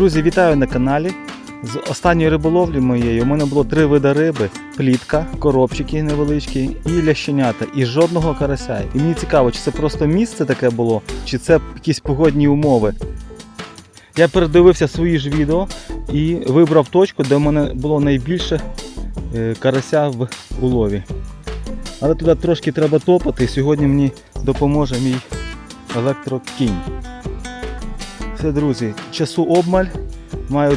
Друзі, вітаю на каналі. З останньої риболовлі моєї у мене було три види риби: плітка, коробчики невеличкі і лященята, і жодного карася. І мені цікаво, чи це просто місце таке було, чи це якісь погодні умови. Я передивився свої ж відео і вибрав точку, де в мене було найбільше е, карася в улові. Але туди трошки треба топати, сьогодні мені допоможе мій електрокінь. Все, друзі, часу обмаль. Маю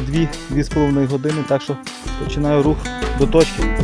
2-2,5 години, так що починаю рух до точки.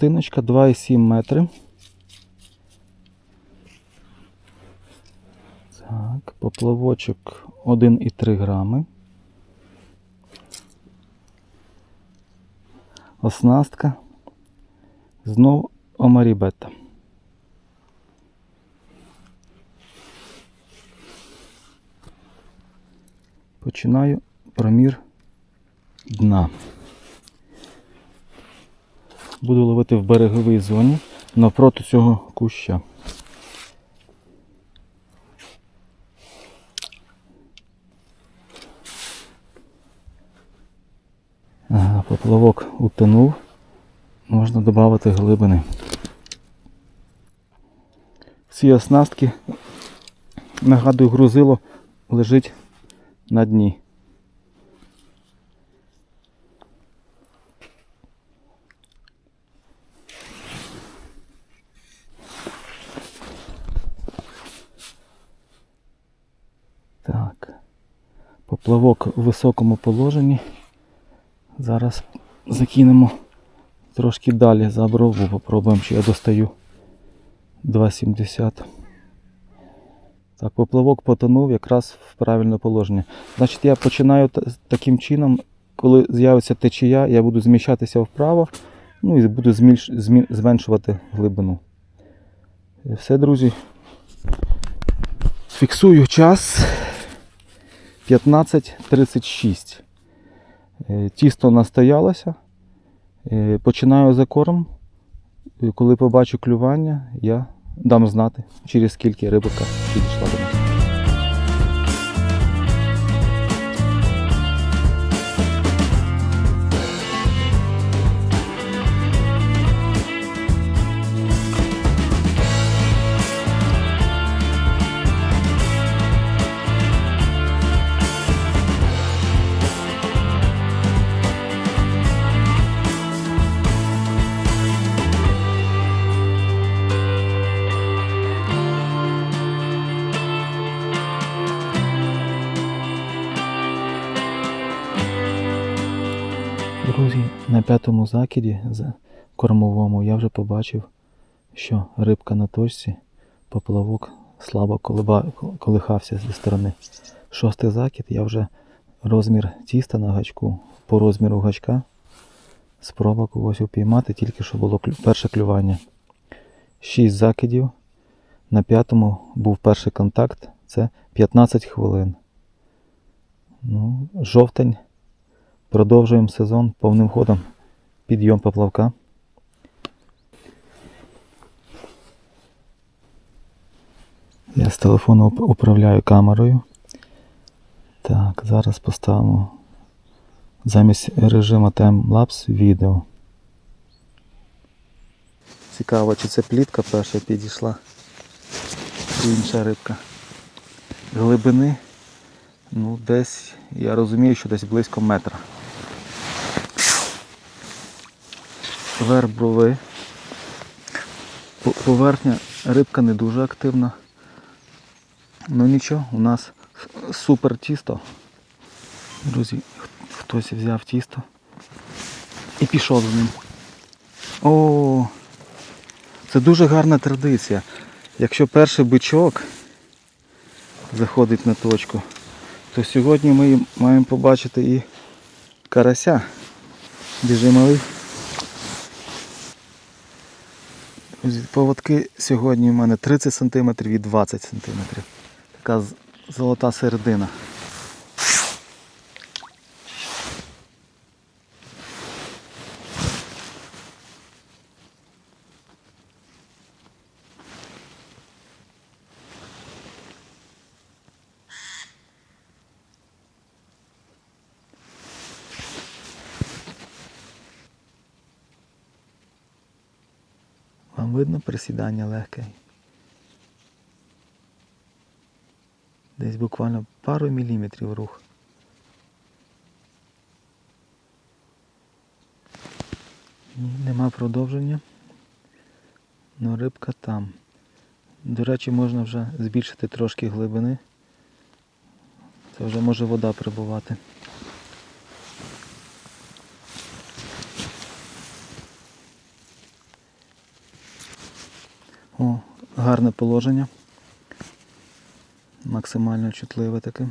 Тростиночка 2,7 метри. Так, поплавочок 1,3 грами. Оснастка. Знов омарібета. Починаю промір дна. Буду ловити в береговій зоні навпроти цього куща. Поплавок утонув. Можна додати глибини. Ці оснастки, нагадую, грузило лежить на дні. Так. Поплавок у високому положенні. Зараз закинемо трошки далі за брову, попробуємо, чи я достаю 2,70. Так, поплавок потонув якраз в правильне положення. Значить, я починаю таким чином, коли з'явиться течія, я буду зміщатися вправо, ну і буду змільш- змі- зменшувати глибину. І Все, друзі. Фіксую час 15.36. Е, Тісто настоялося. Е, Починаю за корм. Коли побачу клювання, я дам знати, через скільки рибка підійшла до нас. П'ятому закиді за- кормовому я вже побачив, що рибка на точці, поплавок слабо колихався зі сторони. Шостий закид, я вже розмір тіста на гачку, по розміру гачка спроба когось упіймати, тільки що було перше клювання. Шість закидів. На п'ятому був перший контакт. Це 15 хвилин. Ну, жовтень. Продовжуємо сезон повним ходом. Підйом поплавка. Я з телефону управляю камерою. Так, зараз поставимо замість режиму Timelapse відео. Цікаво, чи це плітка перша підійшла, чи інша рибка. Глибини, ну десь, я розумію, що десь близько метра. Верх брови. Поверхня рибка не дуже активна. Ну нічого, у нас супер тісто. Друзі, хтось взяв тісто і пішов з ним. О, це дуже гарна традиція. Якщо перший бичок заходить на точку, то сьогодні ми маємо побачити і карася. Біжи малий. Друзі, Поводки сьогодні у мене 30 см і 20 см. Така золота середина. Присідання легке? Десь буквально пару міліметрів рух. Нема продовження. Но рибка там. До речі, можна вже збільшити трошки глибини. Це вже може вода прибувати. О, гарне положення. Максимально чутливе таке.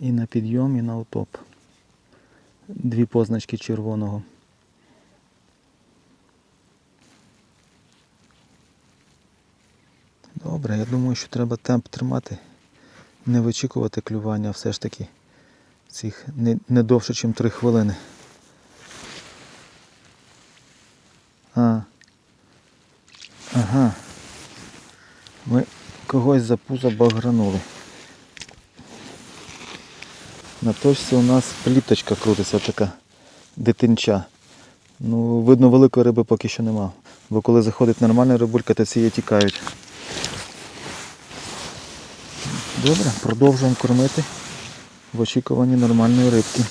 І на підйом, і на утоп. Дві позначки червоного. Добре, я думаю, що треба темп тримати. Не вичікувати клювання все ж таки цих не, не довше, ніж 3 хвилини. А. Ага. Ми когось за пузо багранули. На точці у нас пліточка крутиться така дитинча. Ну, видно, великої риби поки що нема. Бо коли заходить нормальна рибулька, то ці її тікають. Добре, продовжуємо кормити в очікуванні нормальної рибки.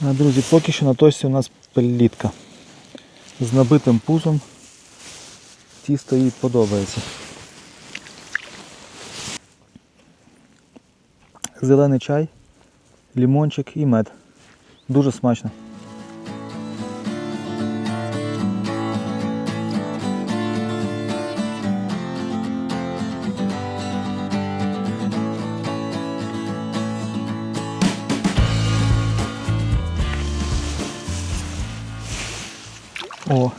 Друзі, поки що на тості у нас плітка. З набитим пузом. Тісто їй подобається. Зелений чай, лімончик і мед. Дуже смачно. О.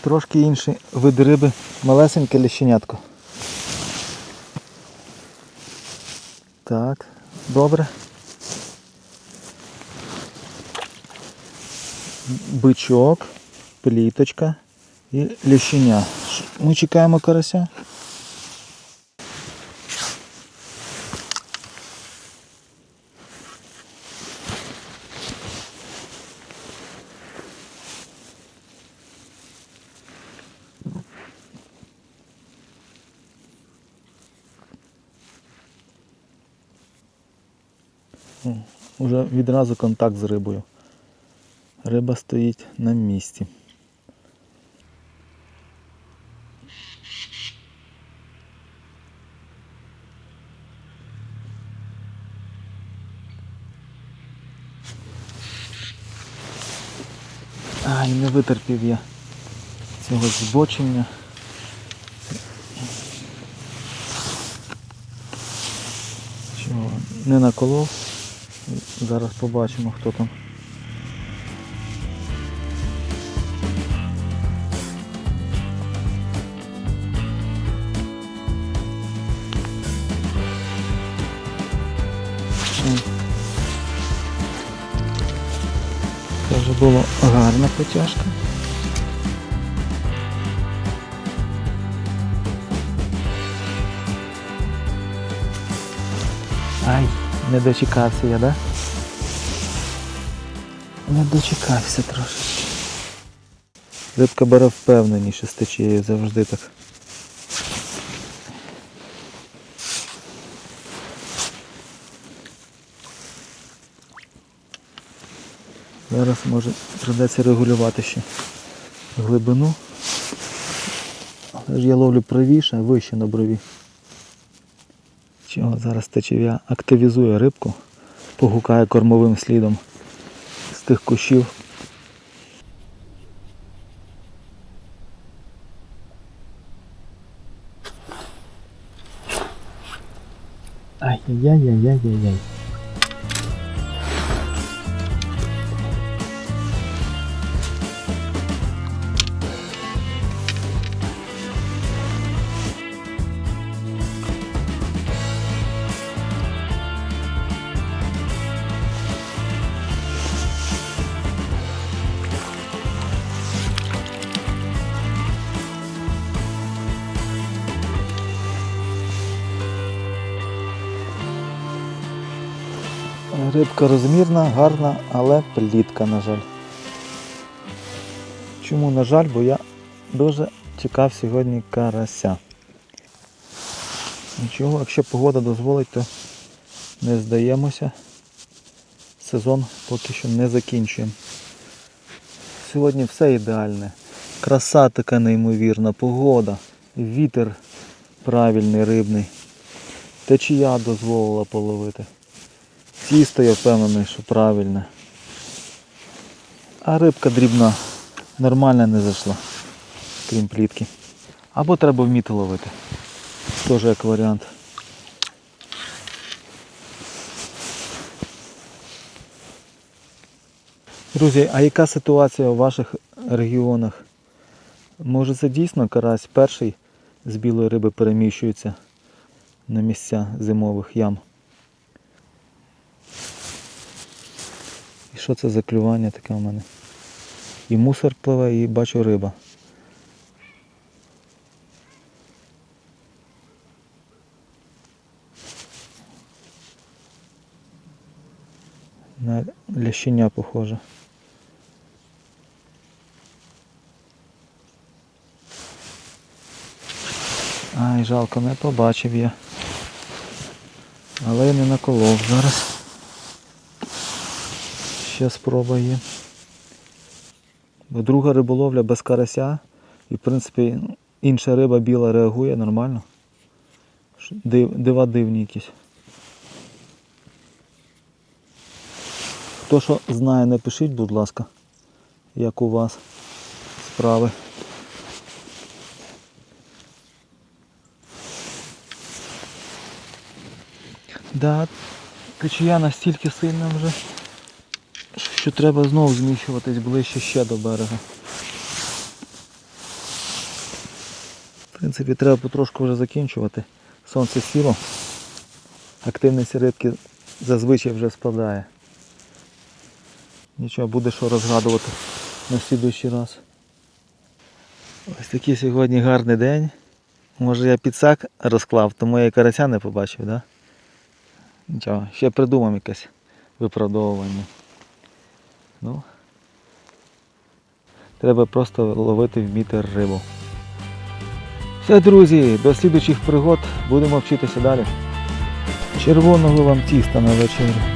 Трошки інший вид риби, малесеньке ліщенятко. Так, добре. Бичок, пліточка і ліщеня. Ми чекаємо карася. О, Уже відразу контакт з рибою. Риба стоїть на місці. Ай, не витерпів я цього збочення. Чого? Не наколов. Зараз побачимо, хто там. Це вже була гарна потяжка. Ай, не дочекався я, да? Не дочекався трошечки. Рибка бере впевненіше з течією завжди так. Зараз може придеться регулювати ще глибину. Але ж я ловлю правіше, вище на брові. Чого зараз течів'я активізує рибку, погукає кормовим слідом тих кущів. Ай-яй-яй-яй-яй-яй. Рибка розмірна, гарна, але плітка, на жаль. Чому, на жаль, бо я дуже чекав сьогодні карася. Нічого, якщо погода дозволить, то не здаємося. Сезон поки що не закінчуємо. Сьогодні все ідеальне. Краса така неймовірна, погода, вітер правильний, рибний. Течія дозволила половити. Тісто я впевнений, що правильне. А рибка дрібна, нормально не зайшла, крім плітки. Або треба вміти ловити. Теж як варіант. Друзі, а яка ситуація у ваших регіонах? Може це дійсно карась перший з білої риби переміщується на місця зимових ям? І що це за клювання таке у мене? І мусор пливе, і бачу риба. На лященя похоже. Ай, жалко, не побачив я. Але я не наколов зараз. Ще спроба є. Друга риболовля без карася. І в принципі інша риба біла реагує нормально. Див, дива дивні якісь. Хто що знає, напишіть, будь ласка, як у вас справи. Да, течія настільки сильна вже що треба знову зміщуватись ближче ще до берега. В принципі, треба потрошку вже закінчувати. Сонце сіло, активність рибки зазвичай вже спадає. Нічого, буде що розгадувати на слідуючий раз. Ось такий сьогодні гарний день. Може я підсак розклав, тому я і карася не побачив? Да? Нічого, ще придумам якесь виправдовування. Ну, треба просто ловити вміти рибу. Все, друзі, до слідуючих пригод будемо вчитися далі. Червоного вам тіста на вечерю.